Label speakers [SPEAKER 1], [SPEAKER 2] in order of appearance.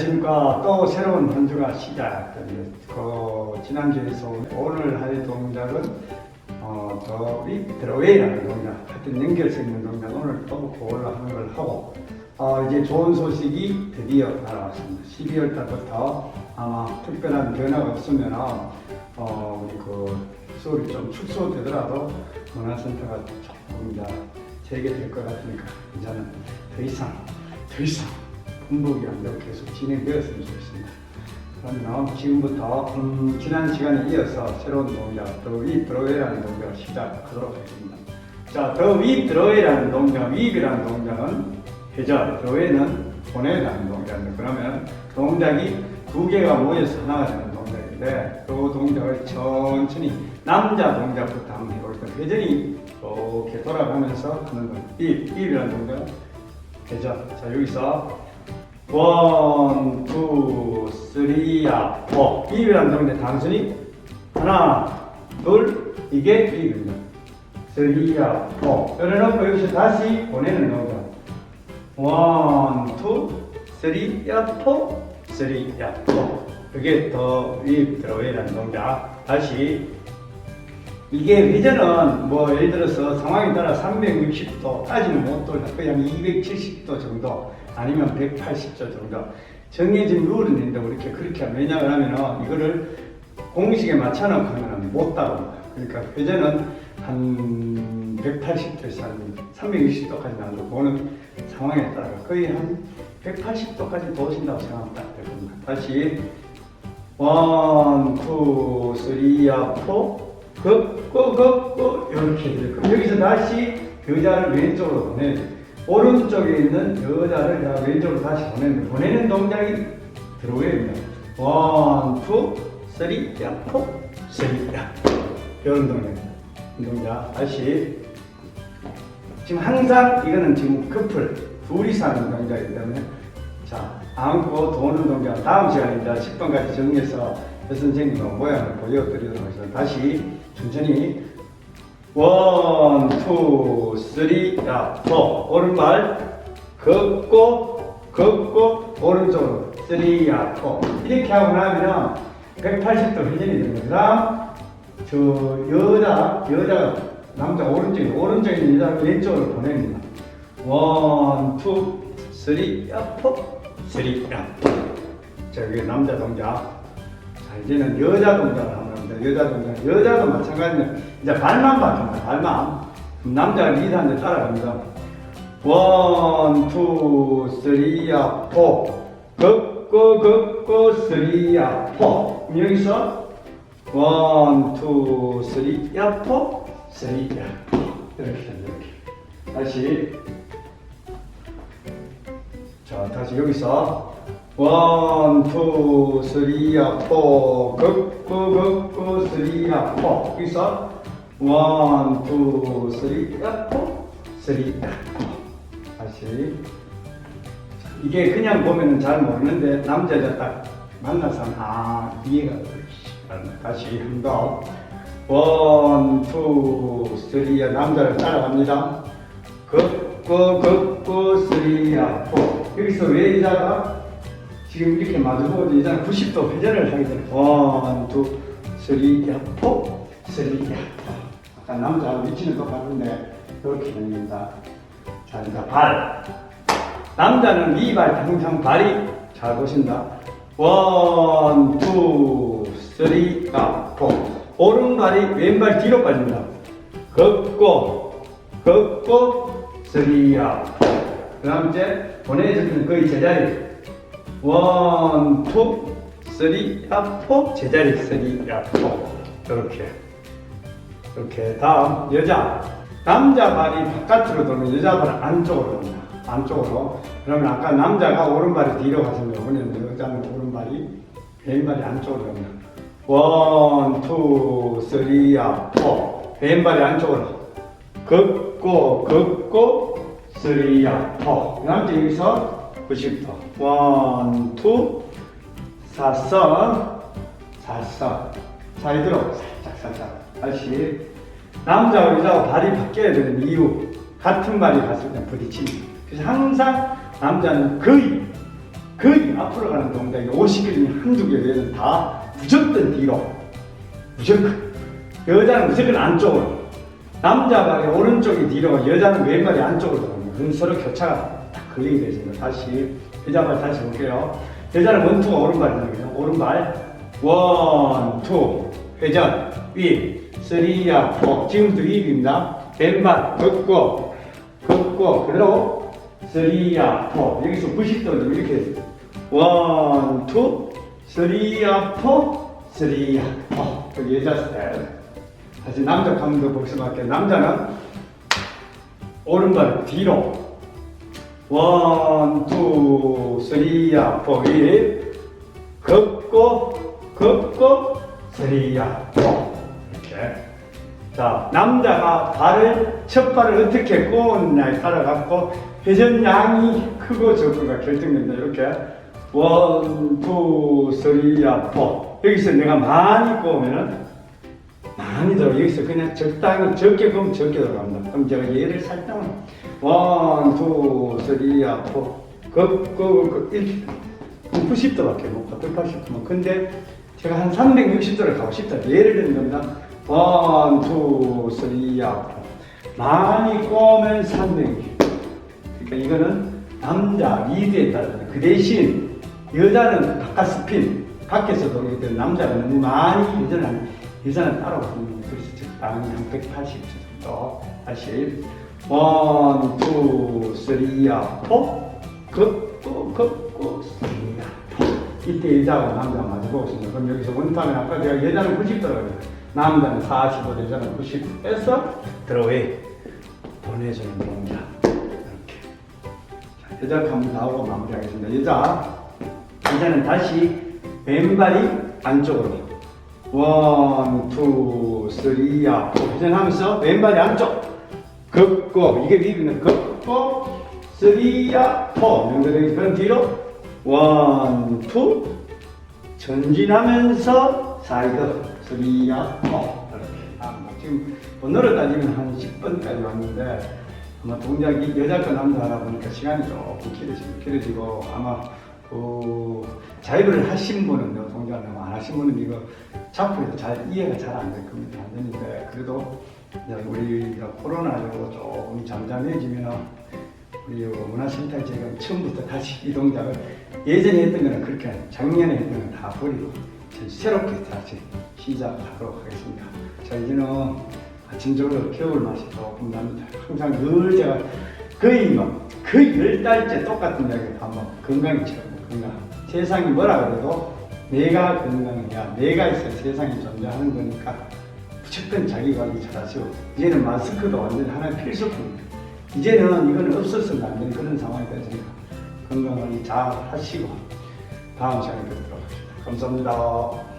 [SPEAKER 1] 안녕하십니까. 또 새로운 한 주가 시작됩니다. 그 지난주에서 오늘 할 동작은 어, 더 위드로웨이라는 동작, 하여튼 연결성 있는 동작 오늘 또 그걸로 하는 걸 하고 어, 이제 좋은 소식이 드디어 날아왔습니다. 12월 달부터 아마 특별한 변화가 없으면 어, 우리 그 수업이 좀 축소되더라도 문화센터가 조금 이제 재개될 것 같으니까 이제는 더 이상 더 이상 공복이 안 되고 계속 진행되었으면 좋겠습니다. 그러면 지금부터 음, 지난 시간에 이어서 새로운 동작, 더 위 드로웨이라는 동작을 시작하도록 하겠습니다. 자, 더 위 드로웨이라는 동작, 윗이라는 동작은 회전, 드로웨이는 보내라는 동작입니다. 그러면 동작이 두 개가 모여서 하나가 되는 동작인데 그 동작을 천천히 남자 동작부터 한번 해볼게요. 회전이 이렇게 돌아가면서 하는 동 윗, 윗이라는 동작, 회전. 자, 여기서 원, 투, 쓰리야, 포. 비비라는 동작 단순히 하나, 둘, 이게 비비입니다. 쓰리야, 포. 열어놓고 여기서 다시 보내는 동작. 원, 투, 쓰리 야, 포, 쓰리 야, 포. 그게 더 윗, 들어웨이라는 동작. 다시 이게 회전은 뭐 예를 들어서 상황에 따라 360도까지는 못 돌려 그냥 270도 정도 아니면 180도 정도. 정해진 룰은 있는데 이렇게 그렇게 하면 왜냐하면 이거를 공식에 맞춰놓고 하면 못 따라옵니다 그러니까 회전은 한 180도에서 한 360도까지는 안 되고 그거는 상황에 따라 거의 한 180도까지 도신다고 생각하면 딱 됩니다 다시 원, 투, 쓰리야, 포 걷고 걷고 이렇게 될 거예요. 여기서 다시 여자를 왼쪽으로 보내 오른쪽에 있는 여자를 자 왼쪽으로 다시 보내는 보내는 동작이 들어오야 됩니다. 원, 투, 쓰리, 야. 이런 동작. 이 동작. 다시. 지금 항상 이거는 지금 커플 둘이서 하는 동작이기 때문에 자 안고 도는 동작 다음 이제 10번까지 정리해서 여 선생님과 모양을 보여드리도록 하겠습니다. 다시 천천히 원, 투, 쓰리, 야, 포 오른발 걷고 걷고 오른쪽으로 쓰리, 야, 포 이렇게 하고 나면 180도 회전이 됩니다. 저 여자 여자 남자 오른쪽에 있는 여자 왼쪽으로 보냅니다. 원, 투, 쓰리, 야, 포, 쓰리, 야, 포. 자, 이게 남자 동작. 자, 이제는 여자 동작을 하 면 합니다. 여자 동작. 여자도 마찬가지입니다. 이제 발만 바뀝니다. 발만. 남자가 리드하는데 따라갑니다. 원, 투, 쓰리, 야, 포. 걷고, 걷고, 쓰리, 야, 포. 여기서 원, 투, 쓰리, 야, 포, 쓰리, 야, 포. 이렇게. 이렇게. 다시. 자, 다시 여기서 원, 투, 쓰리야, 포, 걷고, 걷고, 쓰리야, 포. 여기서 원, 투, 쓰리야, 포, 쓰리야, 포. 다시. 이게 그냥 보면은 잘 모르는데 남자 여자 딱 만나서 아 이해가 되지. 다시 한 번. 원, 투, 쓰리야 남자를 따라갑니다. 걷고 걷고 쓰리야 포. 여기서 왜 여자가 지금 이렇게 마주보고 여자는 90도 회전을 하게 되는 원, 투, 쓰리 야 포, 쓰리 야 포. 아까 남자 위치는 똑같은데 이렇게 됩니다. 자, 이제 발. 남자는 위발 항상 발이 잘 보신다. 원, 투, 쓰리, 아, 포. 오른발이 왼발 뒤로 빠진다. 걷고, 걷고, 쓰리야. 그 다음 이제 보내줄 거의 제자리. 원, 투, 쓰리야, 포. 제자리, 쓰리야, 포. 이렇게. 이렇게. 다음, 여자. 남자 발이 바깥으로 돌면 여자 발은 안쪽으로 옵니다. 안쪽으로. 그러면 아까 남자가 오른발이 뒤로 가시면 이번에는 여자는 오른발이 왼발이 안쪽으로 옵니다. 원, 투, 쓰리야, 포. 왼발이 안쪽으로. 걷고, 걷고, 쓰리야, 포. 그 다음 여기서 90도. 원, 투, 사선, 사선. 자, 이대로 살짝, 살짝. 다시. 남자와 여자가 발이 바뀌어야 되는 이유. 같은 발이 갔을 때 부딪힙니다. 그래서 항상 남자는 거의 거의 앞으로 가는 동작이 50km 한두 개 외에는 다 무조건 뒤로 무조건 여자는 무조건 안쪽으로 남자가 오른쪽이 뒤로 여자는 왼발이 안쪽으로 그럼 서로 교차가 딱 걸리게 되습니다 다시 여자발 다시 볼게요. 여자는 원투가 오른발이거든요. 오른발. 원투. 회전 위. 쓰리야 포. 지금부터 윗입니다. 왼발 걷고. 걷고. 그대로 쓰리야 포. 여기서 90도 이렇게 원투. 쓰리야 포. 쓰리야 포. 여기 여자 스타일. 다시 남자 감도 복습할게요. 남자는 오른발 뒤로 원 투 쓰리 야 포 위. 걷고 걷고 쓰리 야 포. 이렇게. 자 남자가 발을 첫 발을 어떻게 꼬느냐에 따라 갖고 회전량이 크고 적고가 결정된다. 이렇게. 원 투 쓰리 야 포. 여기서 내가 많이 꼬으면은 많이 들어 여기서 그냥 적당히 적게 그면 적게 들어갑니다. 그럼 제가 예를 살짝 원 투 쓰리야 포 걷고 이렇게 90도밖에 못 가, 180도만. 근데 제가 한 360도를 가고 싶다. 예를 드는 겁니다. 원, 투, 쓰리, 야. 많이 꼬면 360. 그러니까 이거는 남자 리드에 따라 그 대신 여자는 바깥 스핀, 밖에서 돌기 때문에 남자가 너무 많이 여자는 여자는 따라오는 그래서 적당히 한 180 정도. 다시 원, 투, 쓰리, 야, 포. 걷고 걷고 쓰리야. 이때 여자하고 남자가 마주보고 있습니다. 그럼 여기서 원타면 아까 제가 여자는 90도라고 남자는 45, 여자는 90 해서 들어웨이 보내주는 동작. 이렇게. 자, 여자 한번 나오고 마무리하겠습니다. 여자. 여자는 다시 왼발이 안쪽으로. 원, 투, 쓰리야 회전하면서 왼발이 안쪽 걷고 이게 위기는 걷고 쓰리야 포. 연결되기 그럼 뒤로 원, 투. 전진하면서 사이드 쓰리야 포. 이렇게. 아, 뭐 지금 번호를 따지면 한 10번까지 왔는데 아마 동작이 여자 거 남자 하다 보니까 시간이 조금 길어지고 길어지고 아마 그 자유를 하신 분은 요 동작을 너무 안 하신 분은 이거 작품에서 잘 이해가 잘 안 될 겁니다. 안 되는데 그래도 이제 우리가 코로나 로 조금 잠잠해지면 우리 문화센터 제가 처음부터 다시 이 동작을 예전에 했던 거는 그렇게. 작년에 했던 건 다 버리고 전 새롭게 다시 시작하도록 하겠습니다. 자 이제는 아침적으로 겨울 맛이 조금 납니다. 항상 늘 제가 거의 막 거의 열 달째 똑같은 이야기를 한번 건강이 최고 건강. 세상이 뭐라 그래도 내가 건강해야 내가 있어야 세상이 존재하는 거니까 무조건 자기 관리 잘하시고 이제는 마스크도 완전히 하나의 필수품입니다. 이제는 이거는 없었으면 안 되는 그런 상황이 되니까 건강 관리 잘 하시고 다음 시간에 뵙도록 하겠습니다. 감사합니다.